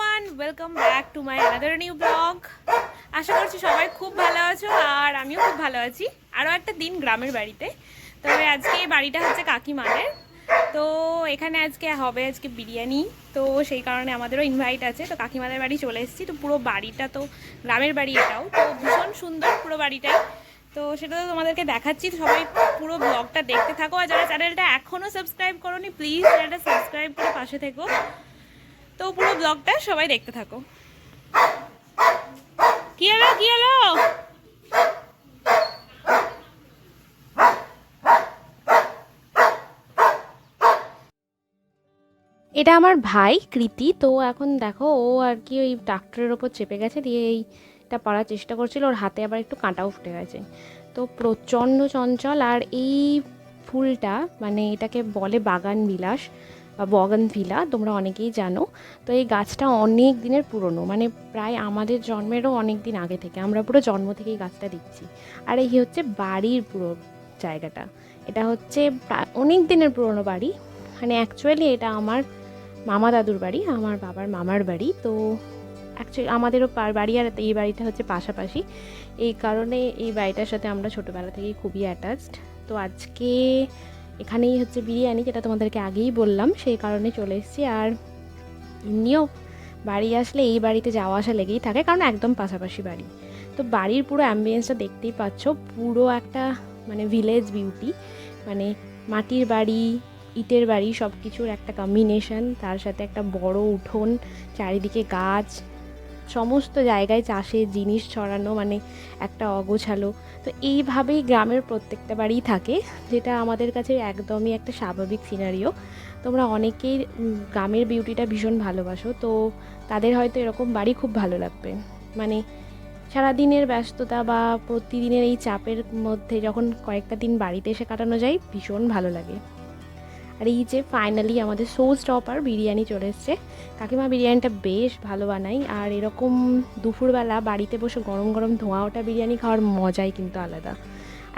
Everyone welcome back to my other new blog আশা করছি সবাই খুব ভালো আছো আর আমিও খুব ভালো আছি। আরও একটা দিন গ্রামের বাড়িতে। তবে আজকে এই বাড়িটা হচ্ছে কাকিমাদের। তো এখানে আজকে হবে আজকে বিরিয়ানি। তো সেই কারণে আমাদেরও ইনভাইট আছে। তো কাকিমাদের বাড়ি চলে এসেছি। তো পুরো বাড়িটা তো গ্রামের বাড়ি এটাও। তো ভীষণ সুন্দর পুরো বাড়িটাই তো সেটা তো তোমাদেরকে দেখাচ্ছি। সবাই পুরো ব্লগটা দেখতে থাকো। আর যারা চ্যানেলটা এখনও সাবস্ক্রাইব করোনি প্লিজ চ্যানেলটা সাবস্ক্রাইব করে পাশে থেকো। তো পুরো ব্লগটা সবাই দেখতে থাকো। কি হলো কি হলো? এটা আমার ভাই, কৃতি। তো এখন দেখো, ও আর কি ওই ডাক্তারের ওপর চেপে গেছে, দিয়ে এইটা পারার চেষ্টা করছিল। ওর হাতে আবার একটু কাঁটাও ফুটে গেছে। তো প্রচণ্ড চঞ্চল, আর এই ফুলটা মানে এটাকে বলে বাগান বিলাস বা বগান ভিলা, তোমরা অনেকেই জানো। তো এই গাছটা অনেক দিনের পুরনো মানে প্রায় আমাদের জন্মেরও অনেক দিন আগে থেকে। আমরা পুরো জন্ম থেকেই গাছটা দেখছি। আর এই হচ্ছে বাড়ির পুরো জায়গাটা। এটা হচ্ছে অনেক দিনের পুরনো বাড়ি। মানে অ্যাকচুয়ালি এটা আমার মামা দাদুর বাড়ি, আমার বাবার মামার বাড়ি। তো অ্যাকচুয়ালি আমাদেরও বাড়ি আর এই বাড়িটা হচ্ছে পাশাপাশি। এই কারণে এই বাড়িটার সাথে আমরা ছোটোবেলা থেকেই খুবই অ্যাটাচড তো আজকে এখানেই হচ্ছে বিরিয়ানি, যেটা তোমাদেরকে আগেই বললাম, সেই কারণে চলে এসেছি। আর এমনিও বাড়ি আসলে এই বাড়িতে যাওয়া আসা লেগেই থাকে, কারণ একদম পাশাপাশি বাড়ি। তো বাড়ির পুরো অ্যাম্বিয়েন্সটা দেখতেই পাচ্ছ, পুরো একটা মানে ভিলেজ বিউটি মানে মাটির বাড়ি, ইটের বাড়ি সব কিছুর একটা কম্বিনেশন তার সাথে একটা বড় উঠোন, চারিদিকে গাছ সমস্ত জায়গায় চাষের জিনিস ছড়ানো মানে একটা অগোছালো। তো এইভাবেই গ্রামের প্রত্যেকটা বাড়িই থাকে, যেটা আমাদের কাছে একদমই একটা স্বাভাবিক সিনারিও তোমরা অনেকেই গ্রামের বিউটিটা ভীষণ ভালোবাসো, তো তাদের হয়তো এরকম বাড়ি খুব ভালো লাগবে। মানে সারাদিনের ব্যস্ততা বা প্রতিদিনের এই চাপের মধ্যে যখন কয়েকটা দিন বাড়িতে এসে কাটানো যায়, ভীষণ ভালো লাগে। আর এই যে ফাইনালি আমাদের সো স্টপার বিরিয়ানি চলে এসছে। কাকিমা বিরিয়ানিটা বেশ ভালো বানাই আর এরকম দুপুরবেলা বাড়িতে বসে গরম গরম ধোঁয়া ওঠা বিরিয়ানি খাওয়ার মজাই কিন্তু আলাদা।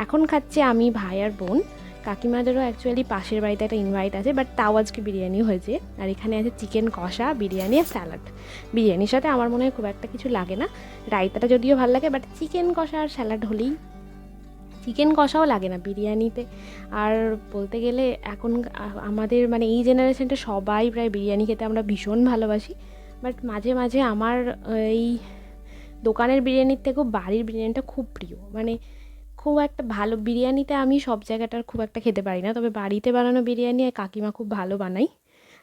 এখন খাচ্ছে আমি, ভাই আর বোন। কাকিমাদেরও অ্যাকচুয়ালি পাশের বাড়িতে একটা ইনভাইট আছে বাট তাও আজকে বিরিয়ানি হয়েছে। আর এখানে আছে চিকেন কষা, বিরিয়ানি আর স্যালাড বিরিয়ানির সাথে আমার মনে হয় খুব একটা কিছু লাগে না। রায়তাটা যদিও ভালো লাগে বাট চিকেন কষা আর স্যালাড হলেই চিকেন কষাও লাগে না বিরিয়ানিতে। আর বলতে গেলে এখন আমাদের মানে এই জেনারেশনটা সবাই প্রায় বিরিয়ানি খেতে আমরা ভীষণ ভালোবাসি। বাট মাঝে মাঝে আমার এই দোকানের বিরিয়ানির থেকেও বাড়ির বিরিয়ানিটা খুব প্রিয়। মানে খুব একটা ভালো, বিরিয়ানিতে আমি সব জায়গাটার খুব একটা খেতে পারি না। তবে বাড়িতে বানানো বিরিয়ানি আর কাকিমা খুব ভালো বানাই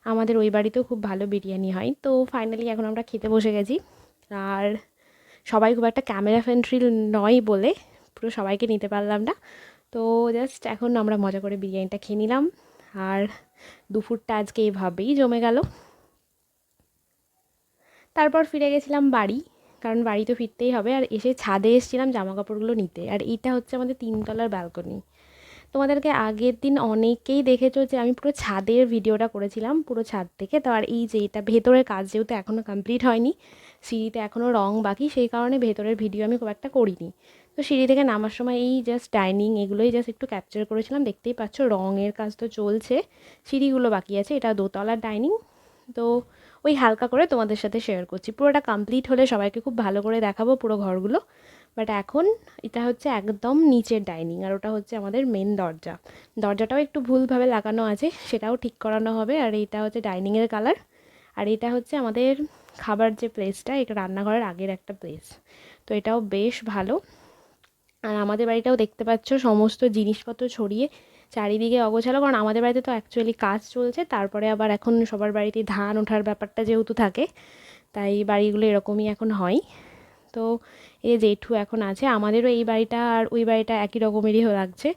আমাদের ওই বাড়িতেও খুব ভালো বিরিয়ানি হয়। তো ফাইনালি এখন আমরা খেতে বসে গেছি। আর সবাই খুব একটা ক্যামেরা ফ্রেন্ড্রি নয় বলে পুরো সবাইকে নিতে পারলাম না। তো জাস্ট এখন আমরা মজা করে বিরিয়ানিটা খেয়ে নিলাম। আর দুপুরটা আজকে এভাবেই জমে গেল। তারপর ফিরে গেছিলাম বাড়ি, কারণ বাড়ি তো ফিরতেই হবে। আর এসে ছাদে এসেছিলাম জামা কাপড়গুলো নিতে। আর এইটা হচ্ছে আমাদের তিনতলার ব্যালকনি তোমাদেরকে আগের দিন অনেকেই দেখেছ যে আমি পুরো ছাদের ভিডিওটা করেছিলাম, পুরো ছাদ থেকে। তো আর এই যে এটা ভেতরের কাজ যেহেতু এখনও কমপ্লিট হয়নি, সিঁড়িতে এখনও রং বাকি, সেই কারণে ভেতরের ভিডিও আমি খুব একটা করিনি। তো সিঁড়ি থেকে নামার সময় এই জাস্ট ডাইনিং এগুলোই জাস্ট একটু ক্যাপচার করেছিলাম। দেখতেই পাচ্ছ রঙের কাজ তো চলছে। সিঁড়িগুলো বাকি আছে, এটা দোতলার ডাইনিং তো ওই হালকা করে তোমাদের সাথে শেয়ার করছি। পুরোটা কমপ্লিট হলে সবাইকে খুব ভালো করে দেখাবো পুরো ঘরগুলো। বাট এখন এটা হচ্ছে একদম নিচের ডাইনিং আর ওটা হচ্ছে আমাদের মেন দরজা। দরজাটাও একটু ভুলভাবে লাগানো আছে, সেটাও ঠিক করানো হবে। আর এটা হচ্ছে ডাইনিংয়ের কালার আর এটা হচ্ছে আমাদের খাবার যে প্লেসটা এটা রান্নাঘরের আগের একটা প্লেস তো এটাও বেশ ভালো। আর আমাদের বাড়িটাও দেখতে পাচ্ছ, সমস্ত জিনিসপত্র ছড়িয়ে চারিদিকে অগোছালো, কারণ আমাদের বাড়িতে তো অ্যাকচুয়ালি কাজ চলছে, তারপরে আবার এখন সবার বাড়িতে ধান ওঠার ব্যাপারটা যেহেতু থাকে, তাই বাড়িগুলো এরকমই এখন হয়। তো এই জেঠু এখন আছে, আমাদেরও এই বাড়িটা আর ওই বাড়িটা একই রকমেরই লাগছে।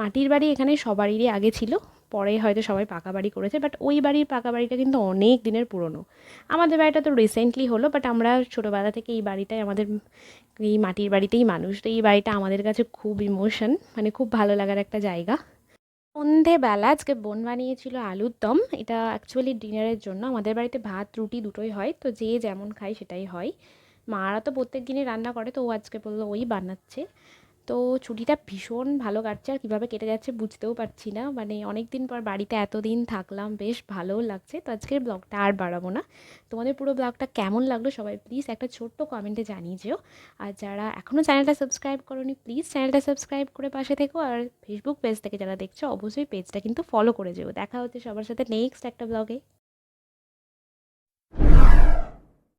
মাটির বাড়ি এখানে সবারই আগে ছিল পরে হয়তো সবাই পাকা বাড়ি করেছে বাট ওই বাড়ির পাকা বাড়িটা কিন্তু অনেক দিনের পুরনো। আমাদের বাড়িটা তো রিসেন্টলি হলো বাট আমরা ছোটোবেলা থেকে এই বাড়িটাই আমাদের, এই মাটির বাড়িতেই মানুষ। তো এই বাড়িটা আমাদের কাছে খুব ইমোশন মানে খুব ভালো লাগার একটা জায়গা। সন্ধেবেলা আজকে বোন বানিয়েছিল আলুর দম। এটা অ্যাকচুয়ালি ডিনারের জন্য। আমাদের বাড়িতে ভাত, রুটি দুটোই হয়, তো যে যেমন খায় সেটাই হয়। মারা তো প্রত্যেক দিনই রান্না করে, তো ও আজকে বলল ওই বানাচ্ছে। তো ছুটিটা ভীষণ ভালো কাটছে, আর কীভাবে কেটে যাচ্ছে বুঝতেও পারছি না। মানে অনেক দিন পর বাড়িতে এতদিন থাকলাম, বেশ ভালোও লাগছে। তো আজকের ব্লগটা আর বাড়াবো না। তোমাদের পুরো ব্লগটা কেমন লাগল সবাই প্লিজ একটা ছোট্ট কমেন্টে জানিয়ে যেও। আর যারা এখনও চ্যানেলটা সাবস্ক্রাইব করোনি প্লিজ চ্যানেলটা সাবস্ক্রাইব করে পাশে থেকো। আর ফেসবুক পেজ থেকে যারা দেখছ, অবশ্যই পেজটা কিন্তু ফলো করে যেও। দেখা হচ্ছে সবার সাথে নেক্সট একটা ব্লগে